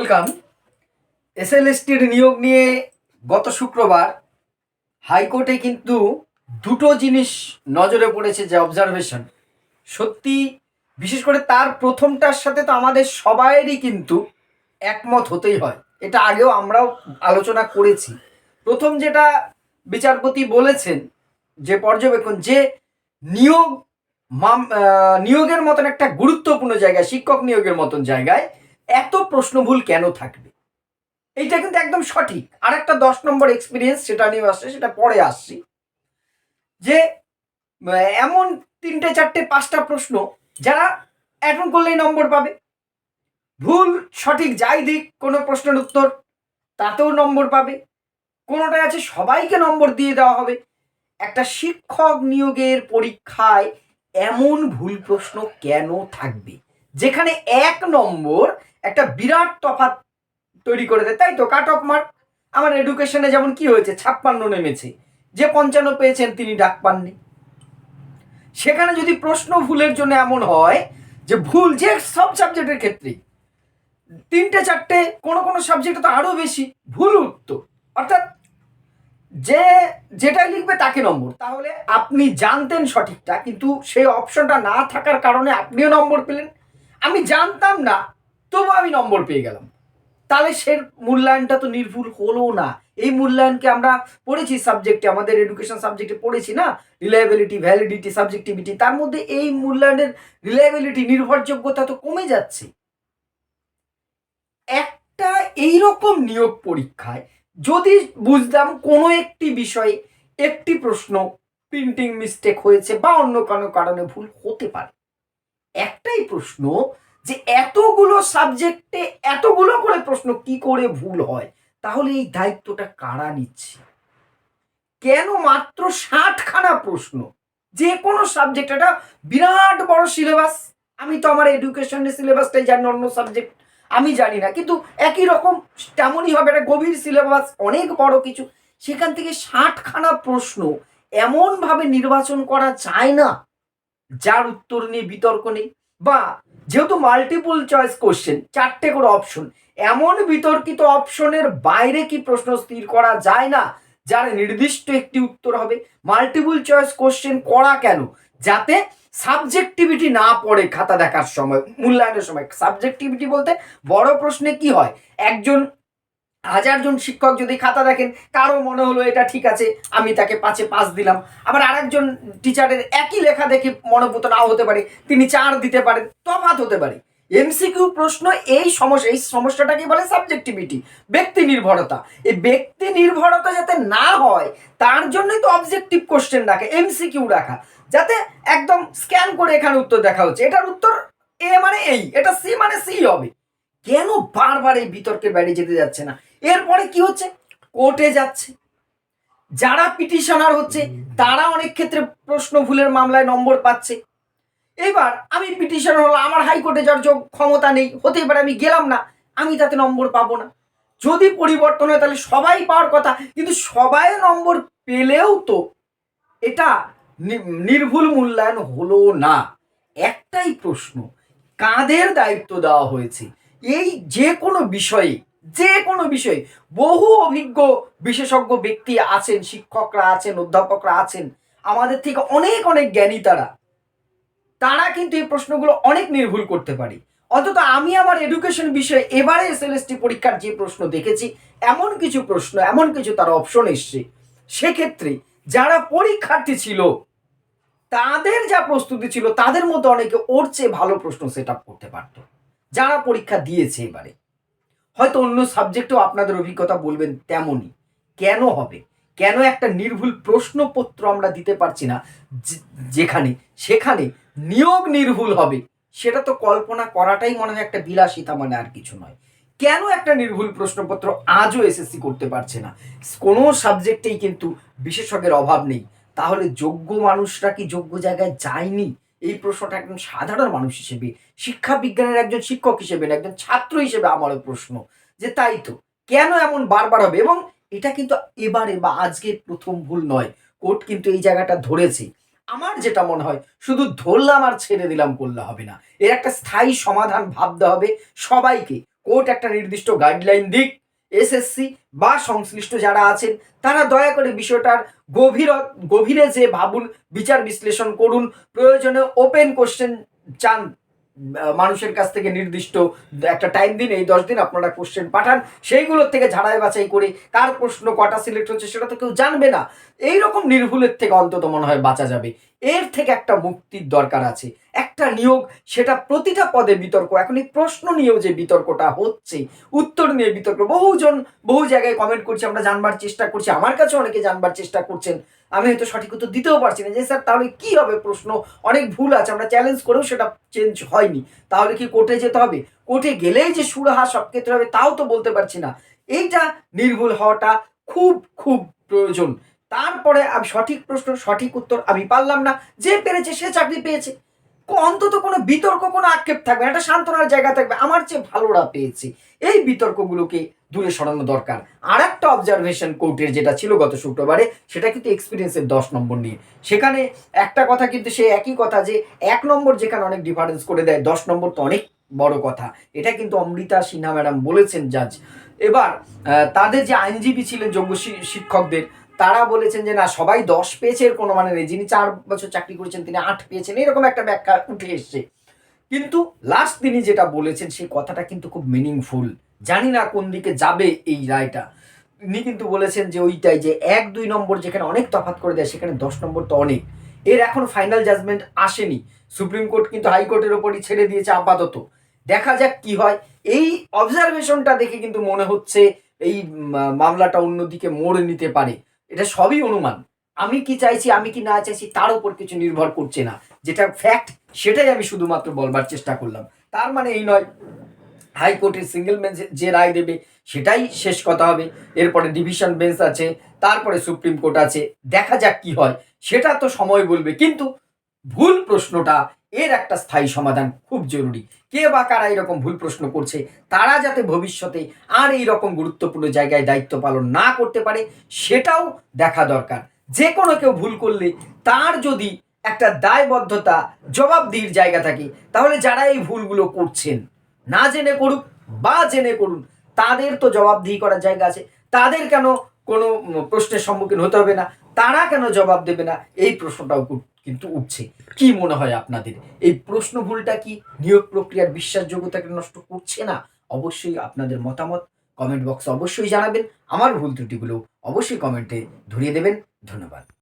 Welcome. এসএলএসটির নিয়োগ নিয়ে গত শুক্রবার হাইকোর্টে কিন্তু দুটো জিনিস নজরে পড়েছে যে অবজারভেশন সত্যি, বিশেষ করে তার প্রথমটার সাথে তো আমাদের সবাইয়েরই কিন্তু একমত হতেই হয়। এটা আগেও আমরাও আলোচনা করেছি। প্রথম যেটা বিচারপতি বলেছেন যে পর্যবেক্ষণ, যে নিয়োগ নিয়োগের মতন একটা গুরুত্বপূর্ণ জায়গায়, শিক্ষক নিয়োগের মতন জায়গায় এত প্রশ্ন ভুল কেন থাকবে? এইটা কিন্তু একদম সঠিক। আর একটা দশ নম্বর এক্সপিরিয়েন্স সেটা নিয়ে আসছে, সেটা পরে আসছি। যে এমন তিনটে, চারটে, পাঁচটা প্রশ্ন যারা অ্যাটেন্ড করলেই নম্বর পাবে। ভুল, সঠিক যাই দিক, কোনো প্রশ্নের উত্তর তাতেও নম্বর পাবে। কোনোটায় আছে সবাইকে নম্বর দিয়ে দেওয়া হবে। একটা শিক্ষক নিয়োগের পরীক্ষায় এমন ভুল প্রশ্ন কেন থাকবে? যেখানে এক নম্বর একটা বিরাট তফাৎ তৈরি করে দেয়। তাই তো কাট অফ মার্ক আমার এডুকেশনে যেমন কি হয়েছে, ছাপ্পান্ন নেমেছে। যে পঞ্চান্ন পেয়েছেন, তিনি ডাক পাননি। সেখানে যদি প্রশ্ন ভুলের জন্য এমন হয় যে ভুল যে সব সাবজেক্টের ক্ষেত্রেই, তিনটে চারটে কোনো কোনো সাবজেক্টে তো আরও বেশি ভুল উত্তর। অর্থাৎ যে যেটা লিখবে তাকে নম্বর। তাহলে আপনি জানতেন সঠিকটা, কিন্তু সেই অপশনটা না থাকার কারণে আপনিও নম্বর পেলেন। আমি জানতাম না তবু আমি নম্বর পেয়ে গেলাম। তাহলে সে মূল্যায়নটা তো নির্ভুল হলো না। এই মূল্যায়নকে আমরা পড়েছি সাবজেক্টে আমাদের এডুকেশন সাবজেক্টে পড়েছি না? রিলায়েবিলিটি ভ্যালিডিটি সাবজেক্টিভিটি তার মধ্যে এই মূল্যায়নের রিলায়েবিলিটি নির্ভরযোগ্যতা তো কমে যাচ্ছে। একটা এইরকম নিয়োগ পরীক্ষায় যদি বুঝতাম কোনো একটি বিষয়ে একটি প্রশ্ন প্রিন্টিং মিস্টেক হয়েছে বা অন্য কোনো কারণে ভুল হতে পারে। একটাই প্রশ্ন যে এতগুলো সাবজেক্টে এতগুলো করে প্রশ্ন, কি করে ভুল হয়? তাহলে এই দায়িত্বটা কারা নিচ্ছে? কেন মাত্র ষাটখানা প্রশ্ন? যে কোনো সাবজেক্ট একটা বিরাট বড় সিলেবাস আমি তো আমার এডুকেশনের সিলেবাসটাই জানি, অন্য সাবজেক্ট আমি জানি না। কিন্তু একই রকম, তেমনই হবে একটা গভীর সিলেবাস অনেক বড় কিছু। সেখান থেকে ষাটখানা প্রশ্ন এমনভাবে নির্বাচন করা যায় না, যার উত্তর নিয়ে বিতর্ক নেই, বা যেহেতু মাল্টিপুল চয়েস কোশ্চেন চারটে করে অপশন এমন বিতর্কিত অপশনের বাইরে কি প্রশ্ন স্থির করা যায় না? যার নির্দিষ্ট একটি উত্তর হবে। মাল্টিপুল চয়েস কোশ্চেন করা কেন? যাতে সাবজেক্টিভিটি না পড়ে খাতা দেখার সময়, মূল্যায়নের সময়। সাবজেক্টিভিটি বলতে বড় প্রশ্নে কি হয়? একজন হাজারজন শিক্ষক যদি খাতা দেখেন, কারও মনে হলো এটা ঠিক আছে, আমি তাকে পাঁচে পাঁচ দিলাম। আবার আরেকজন টিচারের একই লেখা দেখে মনোভূত নাও হতে পারে, তিনি চার দিতে পারেন তফাত হতে পারে। এমসিকিউ প্রশ্ন এই সমস্যা, এই সমস্যাটাকে বলে সাবজেক্টিভিটি ব্যক্তি নির্ভরতা। এই ব্যক্তি নির্ভরতা যাতে না হয়, তার জন্যই তো অবজেক্টিভ কোশ্চেন রাখা, এমসিকিউ রাখা, যাতে একদম স্ক্যান করে এখানে উত্তর দেখা হচ্ছে। এটার উত্তর এ মানে এই, এটা সি মানে সি হবে। কেন বারবার এই বিতর্কের বাইরে যেতে যাচ্ছে না? এরপরে কি হচ্ছে? কোর্টে যাচ্ছে। যারা পিটিশনার হচ্ছে তারা অনেক ক্ষেত্রে প্রশ্ন ভুলের মামলায় নম্বর পাচ্ছে। এবার আমি পিটিশনার হলো আমার হাইকোর্টে যার যোগ ক্ষমতা নেই। হতেই পারে আমি গেলাম না আমি তাতে নম্বর পাবো না। যদি পরিবর্তন হয় তাহলে সবাই পাওয়ার কথা কিন্তু সবাই নম্বর পেলেও তো এটা নির্ভুল মূল্যায়ন হলো না। একটাই প্রশ্ন কাদের দায়িত্ব দেওয়া হয়েছে? এই যে কোনো বিষয়ে যে কোনো বিষয়ে বহু অভিজ্ঞ বিশেষজ্ঞ ব্যক্তি আছেন, শিক্ষকরা আছেন, অধ্যাপকরা আছেন, আমাদের থেকে অনেক অনেক জ্ঞানী তারা। তারা কিন্তু এই প্রশ্নগুলো অনেক নির্ভুল করতে পারে। অন্তত আমি আমার এডুকেশন বিষয়ে এবারে এসএলএসটি পরীক্ষার যে প্রশ্ন দেখেছি, এমন কিছু প্রশ্ন, এমন কিছু তার অপশন এসছে। সেক্ষেত্রে যারা পরীক্ষার্থী ছিল, তাদের যা প্রস্তুতি ছিল, তাদের মধ্যে অনেকে ওর চেয়ে ভালো প্রশ্ন সেট আপ করতে পারত। যারা পরীক্ষা দিয়েছে এবারে। হয়তো অন্য সাবজেক্টেও আপনাদের অভিজ্ঞতা বলবেন তেমনই। কেন হবে? কেন একটা নির্ভুল প্রশ্নপত্র আমরা দিতে পারছি না যেখানে, সেখানে নিয়োগ নির্ভুল হবে? সেটা তো কল্পনা করাটাই মনে হয় একটা বিলাসিতা মানে আর কিছু নয়। কেন একটা নির্ভুল প্রশ্নপত্র আজও এসএসসি করতে পারছে না? কোনো সাবজেক্টেই কিন্তু বিশেষজ্ঞের অভাব নেই। তাহলে যোগ্য মানুষরা কি যোগ্য জায়গায় যায়নি? এই প্রশ্নটা একজন সাধারণ মানুষ হিসেবে, শিক্ষা বিজ্ঞানের একজন শিক্ষক হিসেবে একজন ছাত্র হিসেবে আমারও প্রশ্ন, যে তাই তো, কেন এমন বারবার হবে? এবং এটা কিন্তু এবারে বা আজকে প্রথম ভুল নয়, কোর্ট কিন্তু এই জায়গাটা ধরেছে। আমার যেটা মনে হয়, শুধু ধরলাম আর ছেড়ে দিলাম করলে হবে না। এর একটা স্থায়ী সমাধান ভাবতে হবে সবাইকে। কোর্ট একটা নির্দিষ্ট গাইডলাইন দিক এসএসসি বা সংশ্লিষ্ট যারা আছেন, তারা দয়া করে বিষয়টার গভীর গভীরে যে ভাবুন, বিচার বিশ্লেষণ করুন, প্রয়োজনে ওপেন কোশ্চেন চান মানুষের কাছ থেকে নির্দিষ্ট একটা টাইম দিন, এই দশ দিন আপনারা কোশ্চেন পাঠান, সেইগুলোর থেকে ঝাড়াই বাছাই করে কার প্রশ্ন কটা সিলেক্ট হচ্ছে সেটা তো কেউ জানবে না। এই রকম নির্ভুলের থেকে অন্তত মনে হয় বাঁচা যাবে। এর থেকে একটা মুক্তির দরকার আছে। একটা নিয়োগ, সেটা প্রতিটা পদে বিতর্ক। এখন এই প্রশ্ন নিয়েও যে বিতর্কটা হচ্ছে, উত্তর নিয়ে বিতর্ক, বহুজন, বহু জায়গায় কমেন্ট করছে, আমরা জানবার চেষ্টা করছি, আমার কাছে অনেকে জানবার চেষ্টা করছেন। আমি হয়তো সঠিক উত্তর দিতেও পারছি না যে, স্যার, তাহলে কি হবে প্রশ্ন? অনেক ভুল আছে, আমরা চ্যালেঞ্জ করেও সেটা চেঞ্জ হয়নি। তাহলে কি কোর্টে যেতে হবে? কোর্টে গেলেই যে সুরাহা সব ক্ষেত্রে হবে, তাও তো বলতে পারছি না। এইটা নির্ভুল হওয়াটা খুব খুব প্রয়োজন। তারপরে আমি সঠিক প্রশ্ন, সঠিক উত্তর আমি পারলাম না। যে পেরেছে, সে চাকরি পেয়েছে। অন্তত কোনো বিতর্ক, কোনো আক্ষেপ থাকবে একটা সান্ত্বনার জায়গা থাকবে। আমার চেয়ে ভালোরা পেয়েছে। এই বিতর্কগুলোকে দূরে সরানো দরকার। আর একটা অবজারভেশন কোর্টের যেটা ছিল গত শুক্রবারে, সেটা কিন্তু এক্সপিরিয়েন্সের দশ নম্বর নিয়ে। সেখানে একটা কথা কিন্তু সে একই কথা যে, এক নম্বর যেখানে অনেক ডিফারেন্স করে দেয়, দশ নম্বর তো অনেক বড় কথা। এটা কিন্তু অমৃতা সিনহা ম্যাডাম বলেছেন জাজ এবার তাদের যে আইনজীবী ছিলেন, যোগ্য শিক্ষকদের তারা বলেছেন যে, না, সবাই দশ পেয়েছে, এর কোনো মানে নেই। যিনি চার বছর চাকরি করেছেন, তিনি আট পেয়েছেন। এরকম একটা ব্যাখ্যা উঠে এসছে। কিন্তু লাস্ট তিনি যেটা বলেছেন, সেই কথাটা কিন্তু খুব মিনিংফুল জানি না কোন দিকে যাবে এই রায়টা। উনি কিন্তু বলেছেন যে, ওইটাই যে এক, দুই নম্বর যেখানে অনেক তফাৎ করে দেয়, সেখানে দশ নম্বর তো অনেক। এর এখন ফাইনাল জাজমেন্ট আসেনি। সুপ্রিম কোর্ট কিন্তু হাইকোর্টের ওপরই ছেড়ে দিয়েছে আপাতত। দেখা যাক কি হয়। এই অবজারভেশনটা দেখে কিন্তু মনে হচ্ছে, এই মামলাটা অন্যদিকে মোড় নিতে পারে। এটা সবই অনুমান। আমি কি চাইছি, আমি কি না চাইছি, তার উপর কিছু নির্ভর করছে না। যেটা ফ্যাক্ট সেটাই আমি শুধুমাত্র বলবার চেষ্টা করলাম। তার মানে এই নয় হাইকোর্টের সিঙ্গেল বেঞ্চ যে রায় দেবে, সেটাই শেষ কথা হবে। এরপরে ডিভিশন বেঞ্চ আছে, তারপরে সুপ্রিম কোর্ট আছে, দেখা যাক কি হয়। সেটা তো সময় বলবে। কিন্তু ভুল প্রশ্নটা এর একটা স্থায়ী সমাধান খুব জরুরি। কে বা কারা এরকম ভুল প্রশ্ন করছে, তারা যাতে ভবিষ্যতে আর এই রকম গুরুত্বপূর্ণ জায়গায় দায়িত্ব পালন না করতে পারে, সেটাও দেখা দরকার। যে কোনো কেউ ভুল করলে তার যদি একটা দায়বদ্ধতা, জবাবদিহির জায়গা থাকে, তাহলে যারা এই ভুলগুলো করছেন, না জেনে করুক বা জেনে করুন, তাদের তো জবাবদিহি করার জায়গা আছে। তাদের কেন কোনো প্রশ্নের সম্মুখীন হতে হবে না? তারা কেন জবাব দেবে না? এই প্রশ্নটাও কিন্তু উঠছে। কি মনে হয় আপনাদের? এই প্রশ্ন ভুলটা কি নিয়োগ প্রক্রিয়ার বিশ্বাসযোগ্যতাকে নষ্ট করছে না? অবশ্যই আপনাদের মতামত কমেন্ট বক্সে অবশ্যই জানাবেন। আমার ভুল ত্রুটিগুলো অবশ্যই কমেন্টে ধরিয়ে দেবেন। ধন্যবাদ।